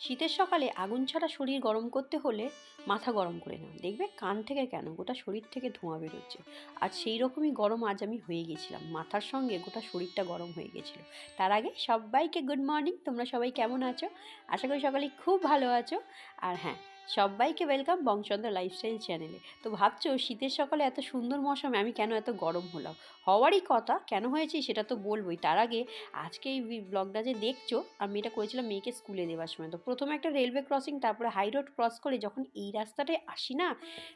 শীতের সকালে আগুন ছাড়া শরীর গরম করতে হলে মাথা গরম করে নাও। দেখবে কান থেকে কেন? গোটা শরীর থেকে ধোঁয়া বেরোচ্ছে। আর সেই রকমই গরম আজ আমি হয়ে গেছিলাম। মাথার সঙ্গে গোটা শরীরটা গরম হয়ে গেছিল। তার আগে সবাইকে গুড মর্নিং তোমরা সবাই কেমন আছো? আশা করি সকালে খুব ভালো আছো। আর হ্যাঁ সবাইকে ওয়েলকাম বংশচন্দ্র লাইফস্টাইল চ্যানেলে তো ভাবছ শীতের সকালে এত সুন্দর মৌসুমে, আমি কেন এত গরম হলাম? হওয়ারই কথা, কেন হয়েছে সেটা তো বলবোই। তার আগে আজকে এই ব্লগটা যে দেখছ, আমি এটা করেছিলাম মেয়েকে স্কুলে দেওয়ার সময়। তো প্রথমে একটা রেলওয়ে ক্রসিং তারপরে হাই রোড ক্রস করে যখন এই রাস্তাটায় আসি না,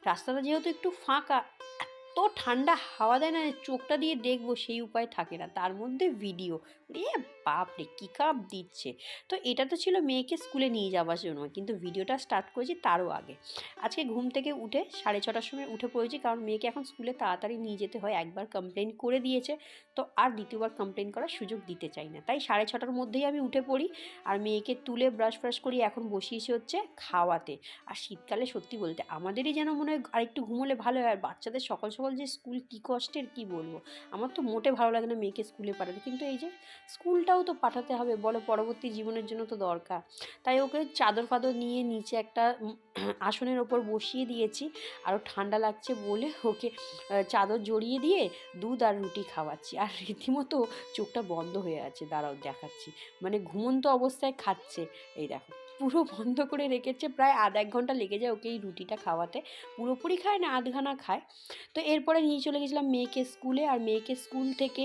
রাস্তাটা যেহেতু একটু ফাঁকা, এত ঠান্ডা, হাওয়া দেয় না চোখটা দিয়ে দেখব সেই উপায় থাকে না। তার মধ্যে ভিডিও বাপরে কী কাপ দিচ্ছে। তো এটা তো ছিল মেয়েকে স্কুলে নিয়ে যাওয়ার জন্য, কিন্তু ভিডিওটা স্টার্ট করেছি তারও আগে। আজকে ঘুম থেকে উঠে সাড়ে ছটার সময় উঠে পড়েছি, কারণ মেয়েকে এখন স্কুলে তাড়াতাড়ি নিয়ে যেতে হয়, একবার কমপ্লেন করে দিয়েছে, তো আর দ্বিতীয়বার কমপ্লেন করার সুযোগ দিতে চাই না। তাই সাড়ে ছটার মধ্যেই আমি উঠে পড়ি, আর মেয়েকে তুলে ব্রাশ ফ্রাশ করি এখন বসিয়েছি হচ্ছে খাওয়াতে। আর শীতকালে সত্যি বলতে আমাদেরই যেন মনে হয় আরেকটু ঘুমোলে ভালো হয়, আর বাচ্চাদের সকাল সকাল যে স্কুল কী কষ্টের, কী বলব? আমার তো মোটে ভালো লাগে না মেয়েকে স্কুলে পাঠাতে, কিন্তু এই যে স্কুলটাও তো পাঠাতে হবে, বলো পরবর্তী জীবনের জন্য তো দরকার। তাই ওকে চাদর ফাদর নিয়ে নিচে একটা আসনের ওপর বসিয়ে দিয়েছি আরও ঠান্ডা লাগছে বলে ওকে চাদর জড়িয়ে দিয়ে দুধ আর রুটি খাওয়াচ্ছি। আর রীতিমতো চোখটা বন্ধ হয়ে আছে, দাঁড়াও দেখাচ্ছি। মানে ঘুমন্ত অবস্থায় খাচ্ছে। এই দেখো, পুরো বন্ধ করে রেখেছে, প্রায় আধ এক ঘণ্টা লেগে যায় ওকে এই রুটিটা খাওয়াতে। পুরোপুরি খায় না, আধখানা খায়। তো এরপরে নিয়ে চলে গেছিলাম মেয়েকে স্কুলে, আর মেয়েকে স্কুল থেকে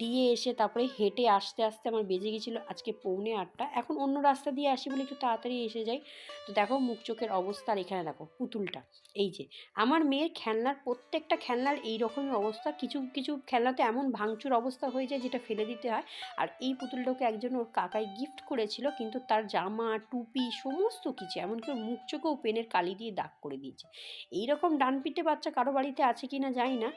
দিয়ে এসে তারপরে হেঁটে আসতে আসতে আসতে আমার বেজে গেছিল আজকে পৌনে আটটা। এখন অন্য রাস্তা দিয়ে আসি বলে একটু তাড়াতাড়ি এসে যাই। তো দেখো মুখ চোখের অবস্থা আর এখানে দেখো, পুতুলটা। এই যে, আমার মেয়ের খেলনার প্রত্যেকটা খেলনার এই রকমই অবস্থা। কিছু কিছু খেলনাতে এমন ভাঙচুর অবস্থা হয়ে যায় যেটা ফেলে দিতে হয়। আর এই পুতুলটাকে একজন ওর কাকায় গিফট করেছিল, কিন্তু তার জামা, টুপি সমস্ত কিছু, এমনকি ওর মুখ চোখেও পেনের কালি দিয়ে দাগ করে দিয়েছে। এই রকম ডানপিঠে বাচ্চা কারও বাড়িতে আছে কি না জানি না,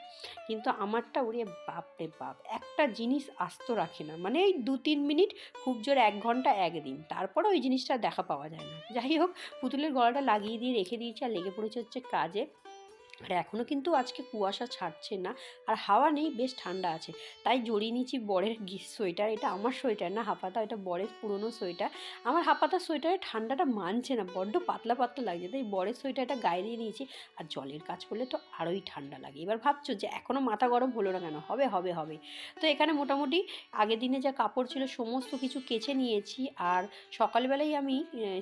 কিন্তু আমারটা ওরে বাপ রে বাপ, একটা জিনিস আস্ত রাখে না। মানে এই দু তিন মিনিট খুব জোর এক ঘণ্টা একদিন। তারপরে ওই জিনিসটা দেখা পাওয়া যায় না। যাই হোক, পুতুলের গলাটা লাগিয়ে দিয়ে রেখে দিয়েছে আর লেগে পড়েছে হচ্ছে কাজে। আর এখনও কিন্তু আজকে কুয়াশা ছাড়ছে না, আর হাওয়া নেই, বেশ ঠান্ডা আছে। তাই জড়িয়ে নিয়েছি বরের সোয়েটার, এটা আমার সোয়েটার না হাপাতা এটা বরের পুরনো সোয়েটার। আমার হাপাতা সোয়েটারে ঠান্ডাটা মানছে না, বড্ড পাতলা পাতলা লাগছে, তাই বরের সোয়েটারটা গায়ে দিয়ে নিয়েছি। আর জলের কাজ করলে তো আরোই ঠান্ডা লাগে। এবার ভাবছ যে এখনও মাথা গরম হলো না কেন? হবে হবে হবে। তো এখানে মোটামুটি আগের দিনে যা কাপড় ছিল সমস্ত কিছু কেচে নিয়েছি, আর সকালবেলায় আমি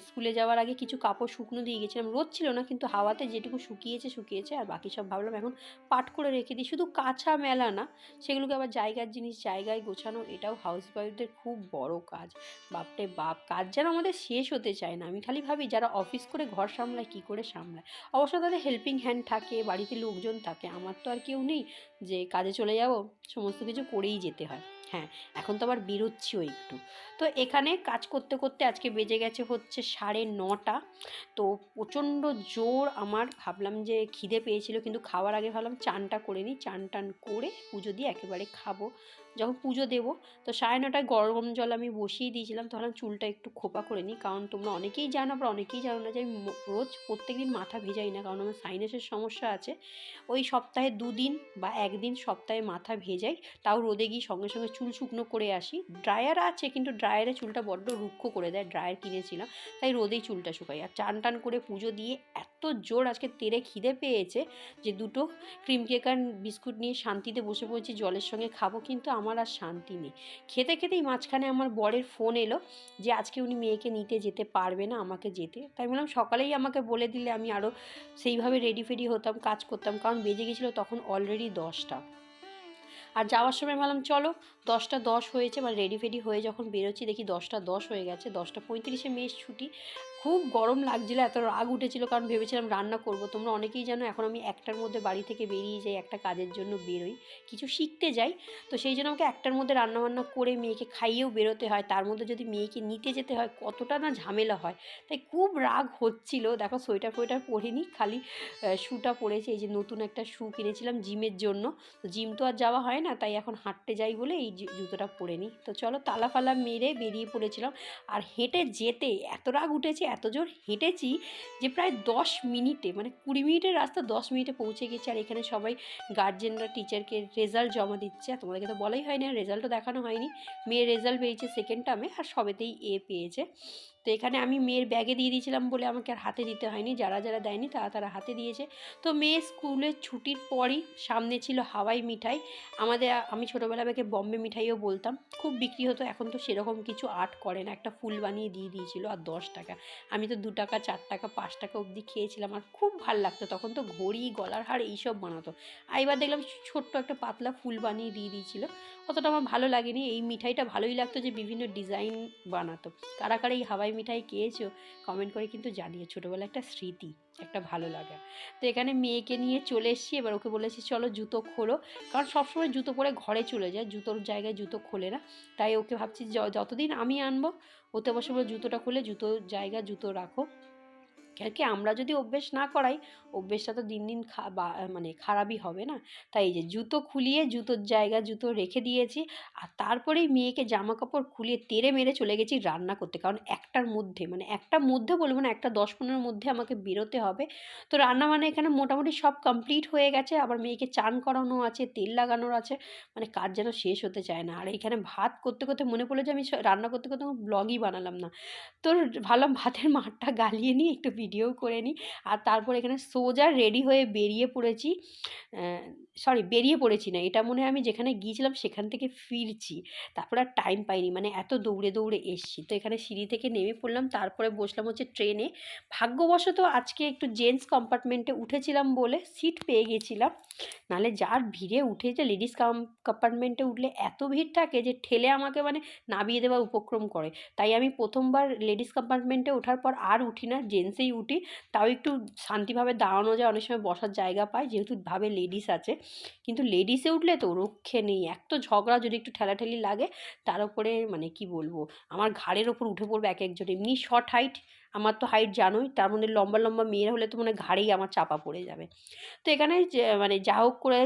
স্কুলে যাওয়ার আগে কিছু কাপড় শুকনো দিয়ে গেছিলাম। রোদ ছিল না, কিন্তু হাওয়াতে যেটুকু শুকিয়েছে শুকিয়েছে আর বাকি সব ভাবলাম এখন পাট করে রেখে দিই। শুধু কাঁচা মেলা না, সেগুলোকে আবার জায়গার জিনিস জায়গায় গোছানো, এটাও হাউস ওয়াইফদের খুব বড় কাজ। বাপরে বাপ, কাজ যেন আমাদের শেষ হতে চায় না। আমি খালি ভাবি, যারা অফিস করে ঘর সামলায়, কী করে সামলায়? অবশ্য তাদের হেল্পিং হ্যান্ড থাকে, বাড়িতে লোকজন থাকে, আমার তো আর কেউ নেই যে কাজে চলে যাব, সমস্ত কিছু করেই যেতে হয়। হ্যাঁ এখন তো আবার বেরোচ্ছিও একটু। তো এখানে কাজ করতে করতে আজকে বেজে গেছে হচ্ছে সাড়ে নটা। তো প্রচণ্ড জোর আমার, ভাবলাম যে খিদে পেয়েছিল, কিন্তু খাওয়ার আগে ভাবলাম চানটা করে নিই। চান টান করে পুজো দিয়ে একেবারে খাব। যখন পুজো দেবো, তো সাড়ে নটায় গরম জল আমি বসিয়ে দিয়েছিলাম তো ভাবলাম চুলটা একটু খোপা করে নিই। কারণ তোমরা অনেকেই জানো আবার অনেকেই জানো না যে আমি রোজ প্রত্যেক দিন মাথা ভেজাই না, কারণ আমার সাইনাসের সমস্যা আছে। ওই সপ্তাহে দুদিন বা একদিন সপ্তাহে মাথা ভেজাই, তাও রোদে গিয়ে সঙ্গে সঙ্গে চুল শুকনো করে আসি। ড্রায়ার আছে, কিন্তু ড্রায়ারে চুলটা বড্ড রুক্ষ করে দেয় ড্রায়ার কিনেছিলাম, তাই রোদেই চুলটা শুকাই। আর চান টান করে পুজো দিয়ে এত জোর আজকে তেরে খিদে পেয়েছে যে দুটো ক্রিম কেক আর বিস্কুট নিয়ে শান্তিতে বসে পড়েছি, জলের সঙ্গে খাব, কিন্তু আমার আর শান্তি নেই। খেতে খেতেই মাঝখানে আমার বরের ফোন এলো যে আজকে উনি মেয়েকে নিতে যেতে পারবে না, আমাকে যেতে। তাই বললাম, সকালেই আমাকে বলে দিলে আমি আরও সেইভাবে রেডি ফেডি হতাম, কাজ করতাম, কারণ বেজে গেছিল তখন অলরেডি দশটা। আর যাওয়ার সময় ভাবলাম, চলো দশটা দশ হয়েছে মানে রেডি ফেডি হয়ে যখন বেরোচ্ছি, দেখি দশটা দশ হয়ে গেছে, দশটা পঁয়ত্রিশে মেয়ের ছুটি। খুব গরম লাগছিল, এত রাগ উঠেছিল কারণ ভেবেছিলাম রান্না করব। তোমরা অনেকেই জানো এখন আমি একটার মধ্যে বাড়ি থেকে বেরিয়ে যাই, একটা কাজের জন্য বেরোই। কিছু শিখতে যাই, তো সেই জন্য আমাকে একটার মধ্যে রান্নাবান্না করে মেয়েকে খাইয়েও বেরোতে হয়। তার মধ্যে যদি মেয়েকে নিতে যেতে হয়, কতটা না ঝামেলা হয়। তাই খুব রাগ হচ্ছিল। দেখো সোয়েটার ফোয়েটার পরিনি, খালি শ্যুটা পরেছি। এই যে নতুন একটা শ্যু কিনেছিলাম জিমের জন্য। তো জিম তো আর যাওয়া হয় না, তাই এখন হাঁটতে যাই বলে এই জুতোটা পরে নিই তো চলো তালা ফালা মেরে বেরিয়ে পড়েছিলাম। আর হেঁটে যেতে এত রাগ উঠেছে এত জোর হেঁটেছি যে প্রায় দশ মিনিটে মানে কুড়ি মিনিটের রাস্তা দশ মিনিটে পৌঁছে গেছি। আর এখানে সবাই গার্জেনরা টিচারকে রেজাল্ট জমা দিচ্ছে। তোমাদেরকে তো বলাই হয়নি, আর রেজাল্টও দেখানো হয়নি। মেয়ের রেজাল্ট বেরিয়েছে সেকেন্ড টার্মে আর সবেতেই এ পেয়েছে। তো এখানে আমি মেয়ের ব্যাগে দিয়ে দিয়েছিলাম বলে আমাকে আর হাতে দিতে হয়নি, যারা যারা দেয়নি তারা তারা হাতে দিয়েছে। তো মেয়ে স্কুলের ছুটির পরই সামনে ছিল হাওয়াই মিঠাই। আমাদের আমি ছোটোবেলা থেকে বম্বে মিঠাইও বলতাম। খুব বিক্রি হতো, এখন তো সেরকম কিছু আর্ট করে না। একটা ফুল বানিয়ে দিয়ে দিয়েছিল আর দশ টাকা। আমি তো দু টাকা, চার টাকা, পাঁচ টাকা অবধি খেয়েছিলাম আর খুব ভালো লাগতো। তখন তো ঘড়ি, গলার হার এইসব বানাতো। আর এবার দেখলাম ছোট্ট একটা পাতলা ফুল বানিয়ে দিয়ে দিয়েছিল। অতটা আমার ভালো লাগেনি। এই মিঠাইটা ভালোই লাগতো যে বিভিন্ন ডিজাইন বানাতো। কারা কারা এই হাওয়াই মিঠাই খেয়েছো? কমেন্ট করে কিন্তু জানিয়ে ছোটোবেলা একটা স্মৃতি, একটা ভালো লাগা। তো এখানে মেয়েকে নিয়ে চলে এসছি। এবার ওকে বলেছি, চলো জুতো খোলো। কারণ সবসময় জুতো পরে ঘরে চলে যায়। জুতোর জায়গায় জুতো খোলে না। তাই ওকে ভাবছি যতদিন আমি আনব, ওতে বসে বলে জুতোটা খুলে জুতোর জায়গা জুতো রাখো। আর কি? আমরা যদি অভ্যেস না করাই, অভ্যেসটা তো দিন দিন মানে খারাপই হবে না? তাই এই যে জুতো খুলিয়ে, জুতোর জায়গা জুতো রেখে দিয়েছি, আর তারপরেই মেয়েকে জামা কাপড় খুলিয়ে তেড়ে মেরে চলে গেছি রান্না করতে। কারণ একটার মধ্যে মানে একটা মধ্যে বলব না, একটা দশ পনেরোর মধ্যে আমাকে বেরোতে হবে। তো রান্না মানে এখানে মোটামুটি সব কমপ্লিট হয়ে গেছে। আবার মেয়েকে চান করানো আছে, তেল লাগানোর আছে মানে কাজ যেন শেষ হতে চায় না। আর এখানে ভাত করতে করতে মনে পড়ল যে আমি রান্না করতে করতে ব্লগই বানালাম না। তোর ভাবলাম ভাতের মাঠটা গালিয়ে নিয়ে একটু ভিডিও করে নিই। আর তারপর এখানে সোজা রেডি হয়ে বেরিয়ে পড়েছি। সরি বেরিয়ে পড়েছি না। এটা মনে হয় আমি যেখানে গিয়েছিলাম সেখান থেকে ফিরছি। তারপর আর টাইম পাইনি। মানে এত দৌড়ে দৌড়ে এসছি। তো এখানে সিঁড়ি থেকে নেমে পড়লাম। তারপরে বসলাম হচ্ছে ট্রেনে ভাগ্যবশত আজকে একটু জেন্টস কম্পার্টমেন্টে উঠেছিলাম বলে সিট পেয়ে গেছিলাম। নাহলে যার ভিড়ে উঠেছে লেডিস কম্পার্টমেন্টে উঠলে এত ভিড় থাকে যে ঠেলে আমাকে মানে নামিয়ে দেওয়ার উপক্রম করে। তাই আমি প্রথমবার লেডিস কম্পার্টমেন্টে ওঠার পর আর উঠি না জেন্টসেই উঠি। তাও একটু শান্তিভাবে দাঁড়ানো যায়। অনেক সময় বসার জায়গা পায় যেহেতু ভাবে লেডিস আছে। কিন্তু লেডিসে উঠলে তো রক্ষে নেই। এক তো ঝগড়া যদি একটু ঠেলাঠেলি লাগে, তার উপরে মানে কি বলব? আমার ঘাড়ের ওপর উঠে পড়বে এক একজন এমনি শর্ট হাইট আমার তো হাইট জানোই, তার মধ্যে লম্বা লম্বা মেয়েরা হলে তো মানে ঘাড়েই আমার চাপা পড়ে যাবে। তো এখানে মানে যা হোক করে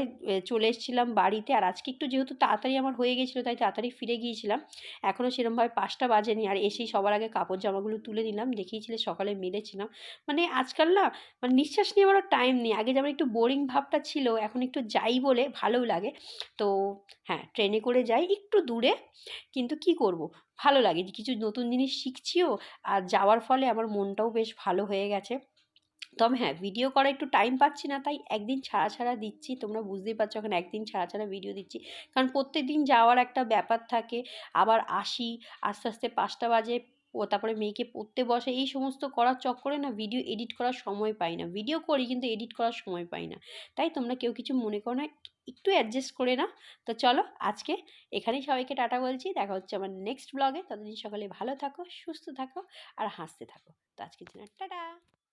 চলে এসেছিলাম বাড়িতে। আর আজকে একটু যেহেতু তাড়াতাড়ি আমার হয়ে গেছিল, তাই তাড়াতাড়ি ফিরে গিয়েছিলাম। এখনও সেরমভাবে পাঁচটা বাজেনি। আর এসেই সবার আগে কাপড় জামাগুলো তুলে নিলাম। দেখিয়েছিলে, সকালে মেরেছিলাম মানে আজকাল না মানে নিঃশ্বাস নেওয়ারও টাইম নেই। আগে যেমন একটু বোরিং ভাবটা ছিল, এখন একটু যাই বলে ভালোও লাগে। তো হ্যাঁ ট্রেনে করে যাই একটু দূরে। কিন্তু কি করব? ভালো লাগে যে কিছু নতুন জিনিস শিখছিও, আর যাওয়ার ফলে আমার মনটাও বেশ ভালো হয়ে গেছে। তবে হ্যাঁ ভিডিও করা একটু টাইম পাচ্ছি না, তাই একদিন ছাড়া ছাড়া দিচ্ছি। তোমরা বুঝতেই পারছ এখন একদিন ছাড়া ছাড়া ভিডিও দিচ্ছি। কারণ প্রত্যেক দিন যাওয়ার একটা ব্যাপার থাকে, আবার আসি, আস্তে আস্তে পাঁচটা বাজে তারপরে মেয়েকে পড়তে বসে, এই সমস্ত করার চক্করে না ভিডিও এডিট করার সময় পাই না। ভিডিও করি কিন্তু এডিট করার সময় পাই না। তাই তোমরা কেউ কিছু মনে করো না, একটু অ্যাডজাস্ট করে না তো চলো আজকে এখানেই সবাইকে টাটা বলছি। দেখা হচ্ছে আমার নেক্সট ব্লগে ততদিন সকালে ভালো থাকো, সুস্থ থাকো আর হাসতে থাকো। তো আজকের জন্য টাটা!